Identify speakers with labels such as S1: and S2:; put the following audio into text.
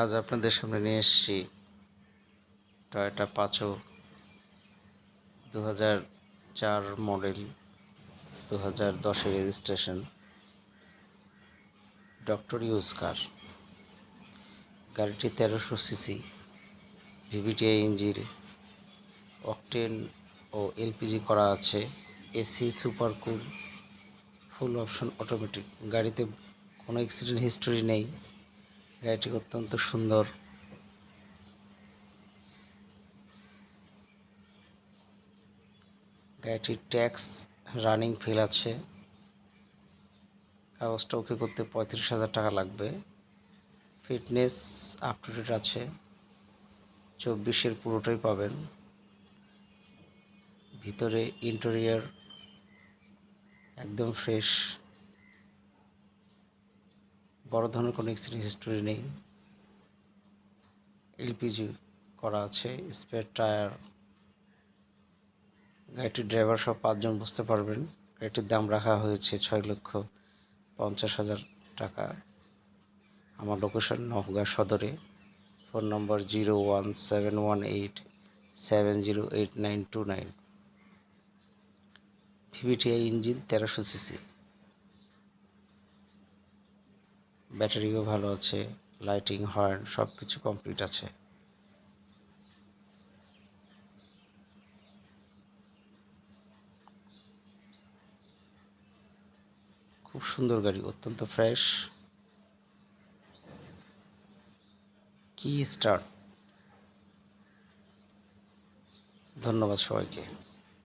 S1: আজ আপনাদের সামনে নিয়ে এসেছি টয়োটা পাচো দু চার মডেল দু হাজার দশে রেজিস্ট্রেশন ডক্টর ইউজ কার গাড়িটি তেরোশো সিসি ভিভিটিআই ইঞ্জিন অকটেন ও এলপিজি করা আছে, AC super cool full option automatic গাড়িতে কোনো অ্যাক্সিডেন্ট হিস্টোরি নেই। গাড়িটি অত্যন্ত সুন্দর। গাড়িটির ট্যাক্স রানিং ফিল আছে। কাগজটা ওকে করতে পঁয়ত্রিশ হাজার টাকা লাগবে। ফিটনেস আপ টু ডেট আছে। চব্বিশের পুরোটাই পাবেন। ভিতরে ইন্টেরিয়ার একদম ফ্রেশ বড় ধরনের কোনো অ্যাক্সিডেন্ট হিস্টোরি নেই। এলপিজি করা আছে স্পেয়ার টায়ার গাড়িটির ড্রাইভার সব পাঁচজন বসতে পারবেন। গাড়িটির দাম রাখা হয়েছে ছয় লক্ষ পঞ্চাশ হাজার টাকা। আমার লোকেশন নওগাঁ সদরে। Phone number zero one seven one eight seven zero eight nine two nine VVTI engine তেরোশো সিসি ব্যাটারিও ভালো আছে লাইটিং হর্ন সব কিছু কমপ্লিট আছে। খুব সুন্দর গাড়ি, অত্যন্ত ফ্রেশ কি স্টার্ট ধন্যবাদ সবাইকে।